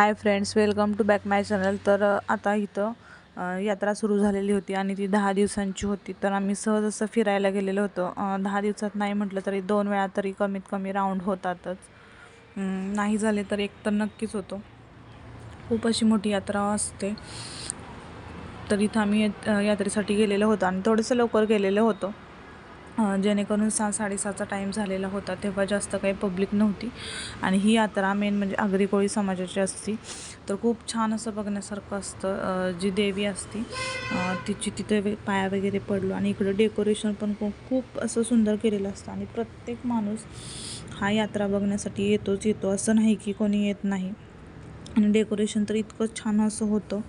Hi friends welcome to back my channel तर आता इथं यात्रा सुरू झालेली होती आणि ती दहा दिवसांची होती. तर आम्ही सहज असं फिरायला गेलेलो होतो. दहा दिवसात नाही म्हटलं तरी दोन वेळा तरी कमीत कमी राऊंड होतातच नाही झाले तर एक तर नक्कीच होतो. खूप अशी मोठी यात्रा असते. तर इथं आम्ही यात्रेसाठी गेलेलो होतो आणि थोडंसं लवकर गेलेलो होतो. जेणेकरून सहा साडेसहाचा टाईम झालेला होता तेव्हा जास्त काही पब्लिक नव्हती. आणि ही यात्रा मेन म्हणजे आगरी कोळी समाजाची असती. तर खूप छान असं बघण्यासारखं असतं. जी देवी असती तिची तिथे पाया वगैरे पडलो. आणि इकडं डेकोरेशन पण खूप खूप असं सुंदर केलेलं असतं. आणि प्रत्येक माणूस हा यात्रा बघण्यासाठी येतोच येतो. असं नाही की कोणी येत नाही. आणि डेकोरेशन तर इतकं छान असं होतं.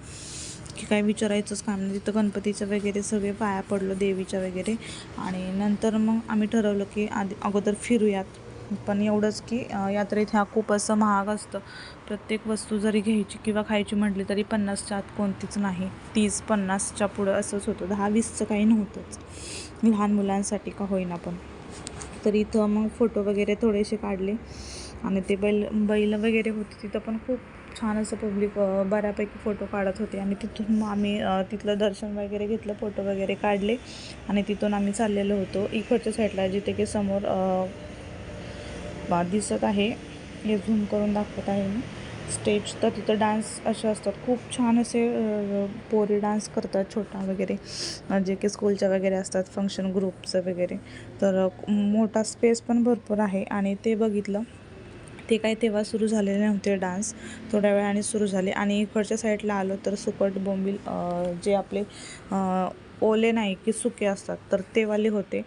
की काय विचारायचंच काम नाही. तिथं गणपतीचं वगैरे सगळे पाया पडलो देवीच्या वगैरे. आणि नंतर मग आम्ही ठरवलं की आधी अगोदर फिरूयात. पण एवढंच की यात्रेत ह्या खूप असं महाग असतं. प्रत्येक वस्तू जरी घ्यायची किंवा खायची म्हटली तरी पन्नासच्या आत कोणतीच नाही. तीस पन्नासच्या पुढं असंच होतं. दहा वीसचं काही नव्हतंच. लहान मुलांसाठी का होईना पण. तर इथं मग फोटो वगैरे थोडेसे काढले. आणि ते बैल बैल वगैरे होते तिथं पण खूप छान असं पब्लिक बऱ्यापैकी फोटो काढत होते. आणि तिथून मग आम्ही तिथलं दर्शन वगैरे घेतलं फोटो वगैरे काढले. आणि तिथून आम्ही चाललेलो होतो इकडच्या साईडला जिथे की समोर दिसत आहे. हे झूम करून दाखवत आहे मी. स्टेज तर तिथं डान्स असे असतात. खूप छान असे पोरी डान्स करतात छोटा वगैरे. जे की स्कूलच्या वगैरे असतात फंक्शन ग्रुपचं वगैरे. तर मोठा स्पेस पण भरपूर आहे. आणि ते बघितलं ते काय तेव्हा सुरू झालेले नव्हते डान्स. थोड्या वेळाने सुरू झाले. आणि इकडच्या साईडला आलो तर सुकट बोंबील जे आपले ओले नाही की सुके असतात तर ते वाले होते.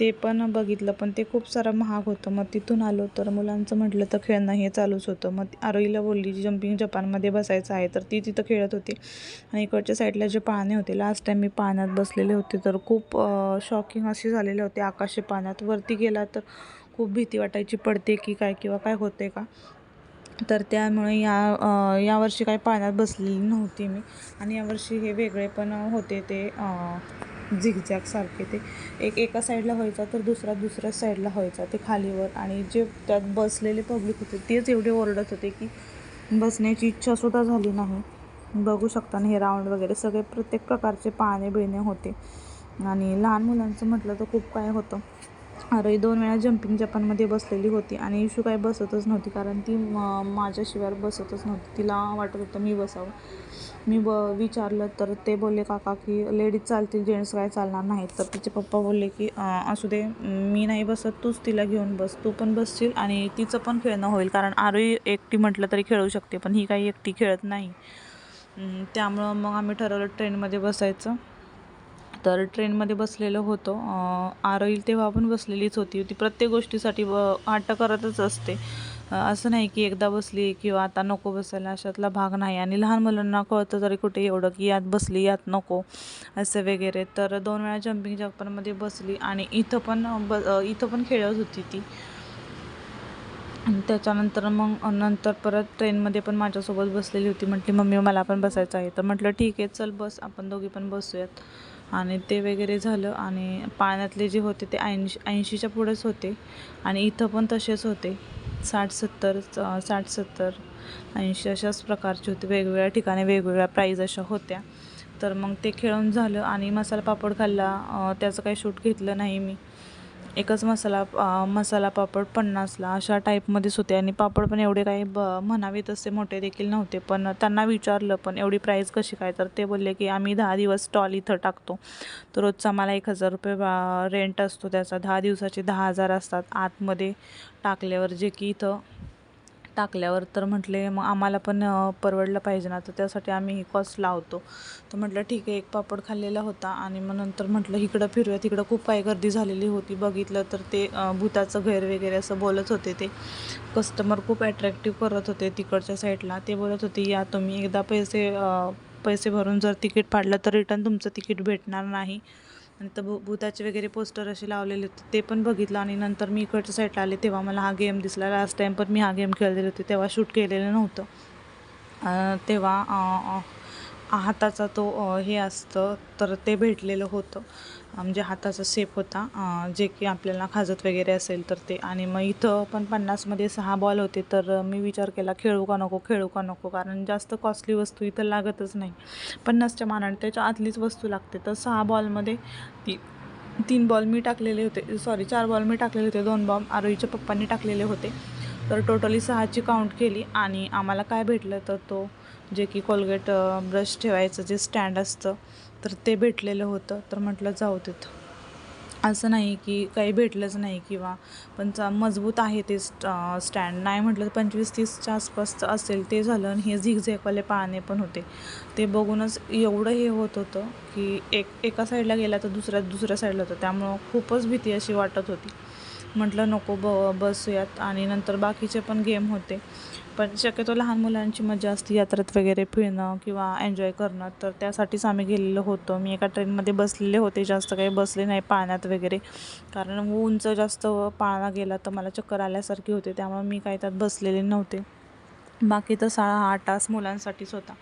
ते पण बघितलं पण ते खूप सारं महाग होतं. मग तिथून आलो तर मुलांचं म्हटलं तर खेळणं हे चालूच होतं. मग आरोईला बोलली जम्पिंग जपानमध्ये बसायचं आहे तर ती तिथं खेळत होती. आणि इकडच्या साईडला जे पाळणे होते लास्ट टाईम मी पाण्यात बसलेले होते तर खूप शॉकिंग असे झालेले होते. आकाशी पाण्यात वरती गेला तर खूप भीती वाटायची पडते की काय किंवा काय होते का. तर त्यामुळे या यावर्षी काही पाण्यात बसलेली नव्हती मी. आणि यावर्षी हे वेगळे पण होते ते झिगझॅग सारखे ते. एक एका साईडला व्हायचा तर दुसरा दुसऱ्या साईडला व्हायचा ते खालीवर. आणि जे त्यात बसलेले पब्लिक होते तेच एवढे ओरडत होते की बसण्याची इच्छासुद्धा झाली नाही. बघू शकता ना हे राऊंड वगैरे सगळे प्रत्येक प्रकारचे पाहणे बिळणे होते. आणि लहान मुलांचं म्हटलं तर खूप काय होतं. आरोही दोन वेळा जम्पिंग जपानमध्ये बसलेली होती आणि इशू काही बसतच नव्हती कारण ती म- माझ्याशिवाय बसतच नव्हती. तिला वाटत होतं मी बसावं. मी ब विचारलं तर ते बोलले काका की लेडीज चालतील जेंट्स काय चालणार नाहीत. तर तिचे पप्पा बोलले की असू दे मी नाही बसत तूच तिला घेऊन बस. तू पण बसशील आणि तिचं पण खेळणं होईल कारण आरोही एकटी म्हटलं तरी खेळू शकते पण ही काही एकटी खेळत नाही. त्यामुळं मग आम्ही ठरवलं ट्रेनमध्ये बसायचं. तर ट्रेनमध्ये बसलेलो होतो. आरोईल तेव्हा पण बसलेलीच होती. ती प्रत्येक गोष्टीसाठी ब हट्ट करतच असते. असं नाही की एकदा बसली किंवा आता नको बसायला अशातला भाग नाही. आणि लहान मुलांना कळतं तरी कुठे एवढं की यात बसली यात नको असं वगैरे. तर दोन वेळा जम्पिंग जपानमध्ये बसली आणि इथं पण ब इथं पण खेळत होती ती. आणि त्याच्यानंतर मग नंतर परत ट्रेनमध्ये पण माझ्यासोबत बसलेली होती. म्हटली मम्मी मला पण बसायचं आहे. तर म्हटलं ठीक आहे चल बस आपण दोघी पण बसूयात. आणि ते वगैरे झालं आणि पाण्यातले जे होते ते ऐंशी ऐंशीच्या पुढेच होते. आणि इथं पण तसेच होते. साठ सत्तर साठ सत्तर ऐंशी अशाच प्रकारचे होते. वेगवेगळ्या ठिकाणी वेगवेगळ्या प्राईज अशा होत्या. तर मग ते खेळून झालं आणि मसाला पापड खाल्ला. त्याचं काही शूट घेतलं नाही मी. एकच मसाला मसाला पापड पन्नासला अशा टाईपमध्येच होते. आणि पापड पण एवढे काही ब म्हणावे तसे मोठे देखील नव्हते. पण त्यांना विचारलं पण एवढी प्राईस कशी काय? तर ते बोलले की आम्ही दहा दिवस स्टॉल इथं टाकतो. तर रोजचा मला एक हजार रुपये बा रेंट असतो त्याचा. दहा दिवसाचे दहा हजार असतात आतमध्ये टाकल्यावर जे की इथं टाकल्यावर तर म्हटले मग आम्हाला पण परवडलं पाहिजे ना तर त्यासाठी आम्ही ही कॉस्ट लावतो. तर म्हटलं ठीक आहे एक पापड खाल्लेला होता आणि मग नंतर म्हटलं इकडं फिरूया तिकडं खूप काही गर्दी झालेली होती बघितलं तर ते भूताचं घर वगैरे असं बोलत होते ते. कस्टमर खूप ॲट्रॅक्टिव्ह करत होते तिकडच्या साईडला ते बोलत होते या तुम्ही एकदा पैसे पैसे भरून जर तिकीट पाडलं तर रिटर्न तुमचं तिकीट भेटणार नाही. आणि तर भू भूताचे वगैरे पोस्टर असे लावलेले होते ते पण बघितलं आणि नंतर मी इकडच्या साईडला आले तेव्हा मला हा गेम दिसला. लास्ट टाईम पण मी हा गेम खेळलेले होते तेव्हा शूट केलेलं नव्हतं. तेव्हा हाताचा तो हे असतं तर ते भेटलेलं होतं. म्हणजे हाताचा सेप होता. जे की आपल्याला खाजत वगैरे असेल तर ते. आणि मग इथं पण पन्नासमध्ये सहा बॉल होते तर मी विचार केला खेळू का नको खेळू का नको? कारण जास्त कॉस्टली वस्तू इथं लागतच नाही. पन्नासच्या मानाने त्याच्या आतलीच वस्तू लागते. तर सहा बॉलमध्ये ती तीन बॉल मी टाकलेले होते. सॉरी चार बॉल मी टाकलेले होते. दोन बॉल आरोहीच्या पप्पांनी टाकलेले होते. तर टोटली सहाची काउंट केली आणि आम्हाला काय भेटलं तर तो जे की कोलगेट ब्रश ठेवायचं जे स्टँड असतं तर ते भेटलेलं होतं. तर म्हटलं जाऊ तिथं असं नाही की काही भेटलंच नाही किंवा पण चा मजबूत आहे ते स्ट स्टँड नाही म्हटलं तर पंचवीस तीसच्या आसपासचं असेल ते झालं आणि हे झिगझेकवाले पाळणे पण होते. ते बघूनच एवढं हे होत होतं की एक एका साईडला गेला तर दुसऱ्या दुसऱ्या साईडला होतं. त्यामुळं खूपच भीती अशी वाटत होती. म्हटलं नको ब बसूयात. आणि नंतर बाकीचे पण गेम होते. पण शक्यतो लहान मुलांची मजा असते यात्रेत वगैरे फिरणं किंवा एन्जॉय करणं. तर त्यासाठीच आम्ही गेलेलो होतो. मी एका ट्रेनमध्ये बसलेले होते. जास्त काही बसले नाही पाण्यात वगैरे. कारण उंच जास्त पाळणा गेला तर मला चक्कर आल्यासारखी होते. त्यामुळे मी काही त्यात बसलेले नव्हते. बाकी तर सहा आठ तास मुलांसाठीच होता.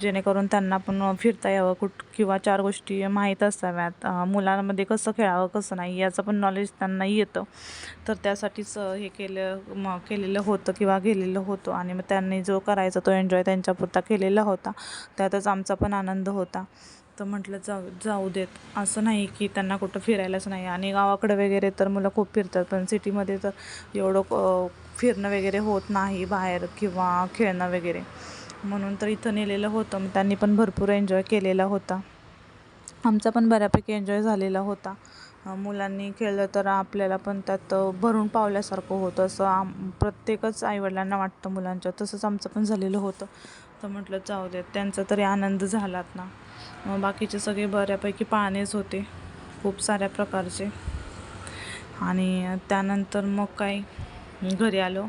जेणेकरून त्यांना पण फिरता यावं कुठ किंवा चार गोष्टी माहीत असाव्यात. मुलांमध्ये कसं खेळावं कसं नाही याचं पण नॉलेज त्यांना येतं. तर त्यासाठीच हे केलं म केलेलं होतं किंवा गेलेलं होतं. आणि मग त्यांनी जो करायचा तो एन्जॉय त्यांच्यापुरता केलेला होता. त्यातच आमचा पण आनंद होता. तर म्हटलं जाऊ जाऊ देत. असं नाही की त्यांना कुठं फिरायलाच नाही. आणि गावाकडे वगैरे तर मुलं खूप फिरतात पण सिटीमध्ये तर एवढं फिरणं वगैरे होत नाही बाहेर किंवा खेळणं वगैरे. म्हणून तर इथं नेलेलं होतं. मग त्यांनी पण भरपूर एन्जॉय केलेला होता. आमचा पण बऱ्यापैकी एन्जॉय झालेला होता. मुलांनी खेळलं तर आपल्याला पण त्यात भरून पावल्यासारखं होतं असं आम प्रत्येकच आईवडिलांना वाटतं मुलांच्या. तसंच आमचं पण झालेलं होतं. तर म्हटलं जाऊ देत. त्यांचा तरी आनंद झालात ना. बाकीचे सगळे बऱ्यापैकी पाळणेच होते खूप साऱ्या प्रकारचे. आणि त्यानंतर मग काय घरी आलो.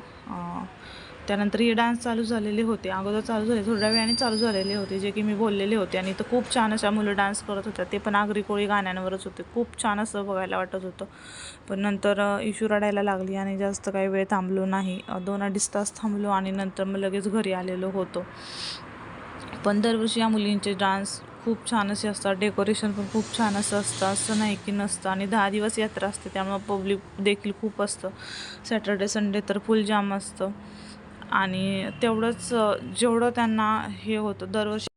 त्यानंतर हे डान्स चालू झालेले होते. अगोदर चालू झाले थोड्या वेळाने चालू झालेले होते जे की मी बोललेले होते. आणि तर खूप छान अशा मुलं डान्स करत होत्या. ते पण आगरी कोळी गाण्यांवरच होते. खूप छान असं बघायला वाटत होतं. पण नंतर इशू रडायला लागली आणि जास्त काही वेळ थांबलो नाही. दोन अडीच तास थांबलो आणि नंतर मग लगेच घरी आलेलो होतो. पण दरवर्षी या मुलींचे डान्स खूप छान असे असतात. डेकोरेशन पण खूप छान असं असतं. असं नाही की नसतं. आणि दहा दिवस यात्रा असते त्यामुळं पब्लिक देखील खूप असतं. सॅटर्डे संडे तर फुल जाम असतं. आणि तेवढंच जेवढं त्यांना हे होतं दरवर्षी